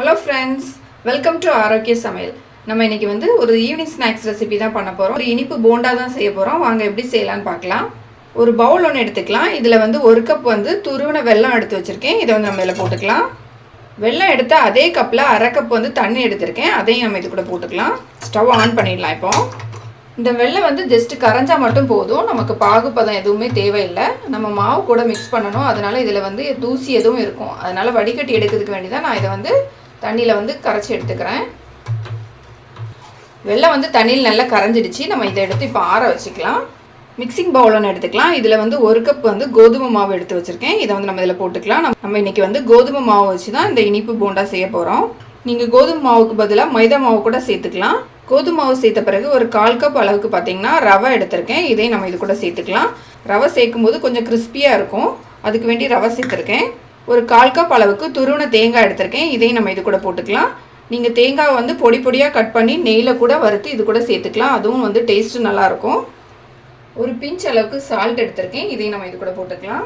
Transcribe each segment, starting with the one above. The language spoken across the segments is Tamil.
ஹலோ ஃப்ரெண்ட்ஸ் வெல்கம் டு ஆரோக்கிய சமையல் நம்ம இன்றைக்கி வந்து ஒரு ஈவினிங் ஸ்நாக்ஸ் ரெசிபி தான் பண்ண போகிறோம் ஒரு இனிப்பு போண்டா தான் செய்ய போகிறோம் வாங்க எப்படி செய்யலான்னு பார்க்கலாம். ஒரு பவுல் ஒன்று எடுத்துக்கலாம். இதில் வந்து ஒரு கப் வந்து துருவின வெல்லம் எடுத்து வச்சுருக்கேன். இதை வந்து நம்ம இதில் போட்டுக்கலாம். வெள்ளம் எடுத்து அதே கப்பில் அரை கப் வந்து தண்ணி எடுத்திருக்கேன். அதையும் நம்ம இது கூட போட்டுக்கலாம். ஸ்டவ் ஆன் பண்ணிடலாம் இப்போ. இந்த வெள்ளம் வந்து ஜஸ்ட் கரைஞ்சா மட்டும் போதும். நமக்கு பாகுப்பதம் எதுவுமே தேவையில்லை. நம்ம மாவு கூட மிக்ஸ் பண்ணணும். அதனால் இதில் வந்து தூசி எதுவும் இருக்கும். அதனால் வடிகட்டி எடுக்கிறதுக்கு வேண்டி தான் நான் இதை வந்து தண்ணியில் வந்து கரைச்சி எடுத்துக்கிறேன். வெள்ளம் வந்து தண்ணியில் நல்லா கரைஞ்சிடுச்சு. நம்ம இதை எடுத்து இப்போ ஆற வச்சுக்கலாம். மிக்சிங் பவுல் ஒன்று எடுத்துக்கலாம். இதில் வந்து ஒரு கப் வந்து கோதுமை மாவு எடுத்து வச்சுருக்கேன். இதை வந்து நம்ம இதில் போட்டுக்கலாம். நம்ம இன்றைக்கி வந்து கோதுமை மாவு வச்சு தான் இந்த இனிப்பு போண்டா செய்ய போகிறோம் நீங்கள் கோதுமை மாவுக்கு பதிலாக மைதா மாவு கூட சேர்த்துக்கலாம். கோதுமை மாவு சேர்த்த பிறகு ஒரு கால் கப் அளவுக்கு பார்த்தீங்கன்னா ரவை எடுத்திருக்கேன். இதையும் நம்ம இது கூட சேர்த்துக்கலாம். ரவை சேர்க்கும் போது கொஞ்சம் கிறிஸ்பியாக இருக்கும். அதுக்கு வேண்டி ரவை சேர்த்துருக்கேன். ஒரு கால் கப் அளவுக்கு துருவன தேங்காய் எடுத்திருக்கேன். இதையும் நம்ம இது கூட போட்டுக்கலாம். நீங்கள் தேங்காவை வந்து பொடி பொடியாக கட் பண்ணி நெய்யில் கூட வறுத்து இது கூட சேர்த்துக்கலாம். அதுவும் வந்து டேஸ்ட்டு நல்லாயிருக்கும் ஒரு பிஞ்ச் அளவுக்கு சால்ட் எடுத்திருக்கேன். இதையும் நம்ம இது கூட போட்டுக்கலாம்.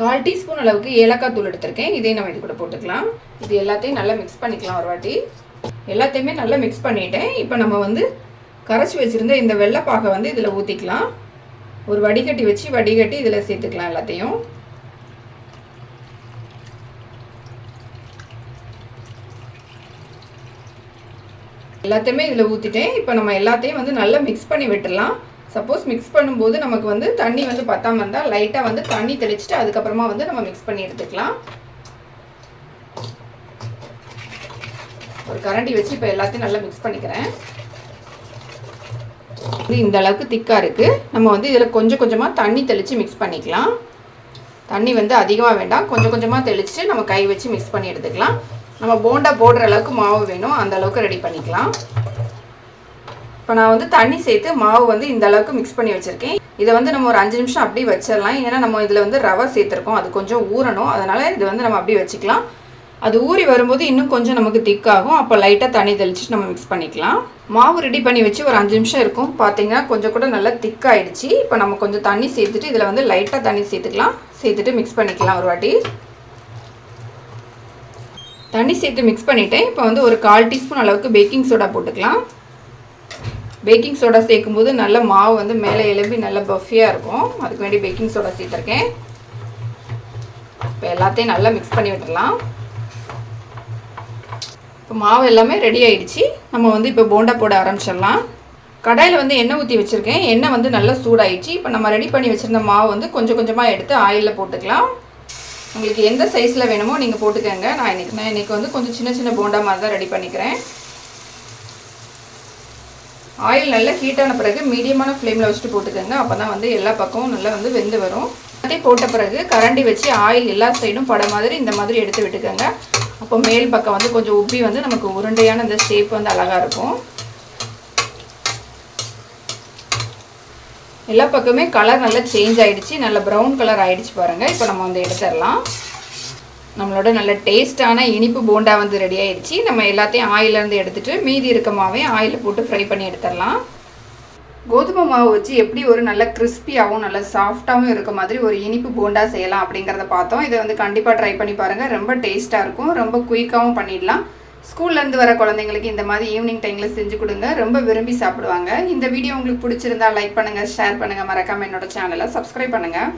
கால் டீஸ்பூன் அளவுக்கு ஏலக்காய் தூள் எடுத்திருக்கேன். இதையும் நம்ம இது கூட போட்டுக்கலாம். இது எல்லாத்தையும் நல்லா மிக்ஸ் பண்ணிக்கலாம் ஒரு வாட்டி. எல்லாத்தையுமே நல்லா மிக்ஸ் பண்ணிட்டேன். இப்போ நம்ம வந்து கரைச்சி வச்சுருந்த இந்த வெள்ளைப்பாகை வந்து இதில் ஊற்றிக்கலாம் ஒரு வடிகட்டி வச்சு வடிகட்டி இதில் சேர்த்துக்கலாம் எல்லாத்தையும். எல்லாத்தையுமே இதில் ஊற்றிட்டேன் இப்போ நம்ம எல்லாத்தையும் வந்து நல்லா மிக்ஸ் பண்ணி விட்டுடலாம். சப்போஸ் மிக்ஸ் பண்ணும்போது நமக்கு வந்து தண்ணி வந்து பத்தாம இருந்தால் லைட்டாக வந்து தண்ணி தெளிச்சுட்டு அதுக்கப்புறமா வந்து நம்ம மிக்ஸ் பண்ணி எடுத்துக்கலாம். ஒரு கரண்டி வச்சு இப்போ எல்லாத்தையும் நல்லா மிக்ஸ் பண்ணிக்கிறேன். இது இந்த அளவுக்கு திக்காக இருக்குது நம்ம வந்து இதில் கொஞ்சம் கொஞ்சமாக தண்ணி தெளித்து மிக்ஸ் பண்ணிக்கலாம். தண்ணி வந்து அதிகமாக வேண்டாம். கொஞ்சம் கொஞ்சமாக தெளித்து நம்ம கை வச்சு மிக்ஸ் பண்ணி எடுத்துக்கலாம். நம்ம போண்டா போடுற அளவுக்கு மாவு வேணும். அந்த அளவுக்கு ரெடி பண்ணிக்கலாம். இப்போ நான் வந்து தண்ணி சேர்த்து மாவு வந்து இந்த அளவுக்கு மிக்ஸ் பண்ணி வச்சுருக்கேன். இதை வந்து நம்ம ஒரு அஞ்சு நிமிஷம் அப்படியே வச்சிடலாம். ஏன்னா நம்ம இதில் வந்து ரவை சேர்த்துருக்கோம். அது கொஞ்சம் ஊறணும். அதனால் இது வந்து நம்ம அப்படியே வச்சுக்கலாம். அது ஊறி வரும்போது இன்னும் கொஞ்சம் நமக்கு திக்காகும் அப்போ லைட்டாக தண்ணி தெளிச்சுட்டு நம்ம மிக்ஸ் பண்ணிக்கலாம். மாவு ரெடி பண்ணி வச்சு ஒரு அஞ்சு நிமிஷம் இருக்கும். பார்த்தீங்கன்னா கொஞ்சம் கூட நல்லா திக்காயிடுச்சு இப்போ நம்ம கொஞ்சம் தண்ணி சேர்த்துட்டு இதில் வந்து லைட்டாக தண்ணி சேர்த்துக்கலாம். சேர்த்துட்டு மிக்ஸ் பண்ணிக்கலாம் ஒரு வாட்டி. தண்ணி சேர்த்து மிக்ஸ் பண்ணிவிட்டேன் இப்போ வந்து ஒரு கால் டீஸ்பூன் அளவுக்கு பேக்கிங் சோடா போட்டுக்கலாம். பேக்கிங் சோடா சேர்க்கும்போது நல்ல மாவு வந்து மேலே எலும்பி நல்ல பஃபியாக இருக்கும். அதுக்கு வேண்டி பேக்கிங் சோடா சேர்த்துருக்கேன். இப்போ எல்லாத்தையும் நல்லா மிக்ஸ் பண்ணி விட்டுடலாம். இப்போ மாவு எல்லாமே ரெடி ஆகிடுச்சு நம்ம வந்து இப்போ போண்டா போட ஆரம்பிச்சிடலாம். கடாயில் வந்து எண்ணெய் ஊற்றி வச்சுருக்கேன். எண்ணெய் வந்து நல்லா சூடாயிடுச்சு. இப்போ நம்ம ரெடி பண்ணி வச்சுருந்த மாவு வந்து கொஞ்சம் கொஞ்சமாக எடுத்து ஆயிலில் போட்டுக்கலாம். உங்களுக்கு எந்த சைஸில் வேணுமோ நீங்கள் போட்டுக்கோங்க. நான் இன்றைக்கி நான் இன்றைக்கி வந்து கொஞ்சம் சின்ன சின்ன போண்டா மாதிரி தான் ரெடி பண்ணிக்கிறேன். ஆயில் நல்லா ஹீட்டான பிறகு மீடியமான ஃப்ளேமில் வச்சுட்டு போட்டுக்கோங்க. அப்போ தான் வந்து எல்லா பக்கமும் நல்லா வந்து வெந்து வரும். அதே போட்ட பிறகு கரண்டி வச்சு ஆயில் எல்லா சைடும் பட மாதிரி இந்த மாதிரி எடுத்து விட்டுக்கோங்க. அப்போ மேல் பக்கம் வந்து கொஞ்சம் உப்பி வந்து நமக்கு உருண்டையான இந்த ஷேப் வந்து அழகாக இருக்கும். எல்லா பக்கமே கலர் நல்லா சேஞ்ச் ஆகிடுச்சு நல்ல ப்ரௌன் கலர் ஆகிடுச்சு பாருங்கள் இப்போ நம்ம வந்து எடுத்துடலாம். நம்மளோட நல்ல டேஸ்ட்டான இனிப்பு போண்டா வந்து ரெடி ஆயிடுச்சு. நம்ம எல்லாத்தையும் ஆயிலேருந்து எடுத்துகிட்டு மீதி இருக்க மாவே ஆயிலில் போட்டு ஃப்ரை பண்ணி எடுத்துடலாம். கோதுமை மாவு வச்சு எப்படி ஒரு நல்ல கிறிஸ்பியாகவும் நல்ல சாஃப்டாகவும் இருக்க மாதிரி ஒரு இனிப்பு போண்டா செய்யலாம் அப்படிங்கிறத பார்த்தோம். இதை வந்து கண்டிப்பாக ட்ரை பண்ணி பாருங்கள் ரொம்ப டேஸ்ட்டாக இருக்கும். ரொம்ப குயிக்காகவும் பண்ணிடலாம். ஸ்கூல்லேருந்து வர குழந்தைங்களுக்கு இந்த மாதிரி ஈவினிங் டைமில் செஞ்சு கொடுங்க. ரொம்ப விரும்பி சாப்பிடுவாங்க. இந்த வீடியோ உங்களுக்கு பிடிச்சிருந்தா லைக் பண்ணுங்கள் ஷேர் பண்ணுங்கள் மறக்காமல் என்னோட சேனலை சப்ஸ்கிரைப் பண்ணுங்கள்